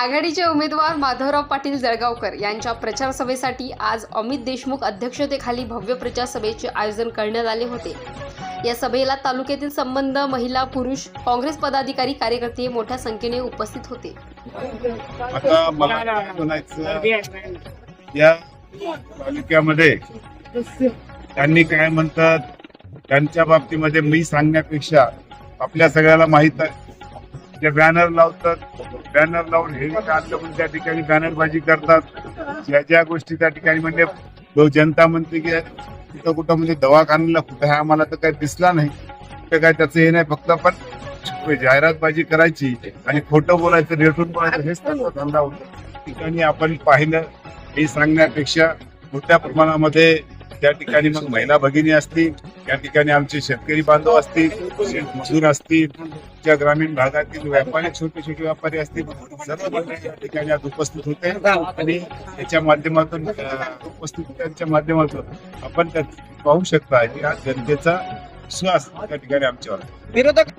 आघाडीचे उमेदवार माधवराव पाटील जळगावकर यांच्या प्रचार सभेसाठी आज अमित देशमुख अध्यक्षतेखाली भव्य प्रचार सभेचे आयोजन करण्यात आले होते. या सभेला तालुक्यातील संबंध महिला पुरुष काँग्रेस पदाधिकारी कार्यकर्ते मोठ्या संख्येने उपस्थित होते. आता मला काय म्हणायचं या तालुक्यामध्ये त्यांनी काय म्हणतात त्यांच्या बाबतीमध्ये मी सांगण्यापेक्षा आपल्या सगळ्याला माहीत आहे. जे बॅनर लावतात बॅनर लावून हे आणलं म्हणून त्या ठिकाणी बॅनरबाजी करतात. ज्या ज्या गोष्टी त्या ठिकाणी म्हणजे जनता म्हणते की कुठं कुठं म्हणजे दवाखान्याला कुठं आहे आम्हाला तर काही दिसला नाही. कुठं काय त्याचं हे नाही फक्त पण जाहिरातबाजी करायची आणि खोटं बोलायचं रेटून बोलायचं हेच त्यांचा धंदा होता. ठिकाणी आपण पाहिलं हे सांगण्यापेक्षा मोठ्या प्रमाणामध्ये त्या ठिकाणी मग महिला भगिनी असतील त्या ठिकाणी आमचे शेतकरी बांधव असतील मजूर असतील ज्या ग्रामीण भागातील व्यापारी छोटे छोटे व्यापारी असतील सर्व मंडळी ठिकाणी आज उपस्थित होते. आणि त्याच्या माध्यमातून उपस्थित उपस्थितीच्या माध्यमातून आपण त्यात पाहू शकता की हा जनतेचा विश्वास त्या ठिकाणी आमच्यावर विरोधक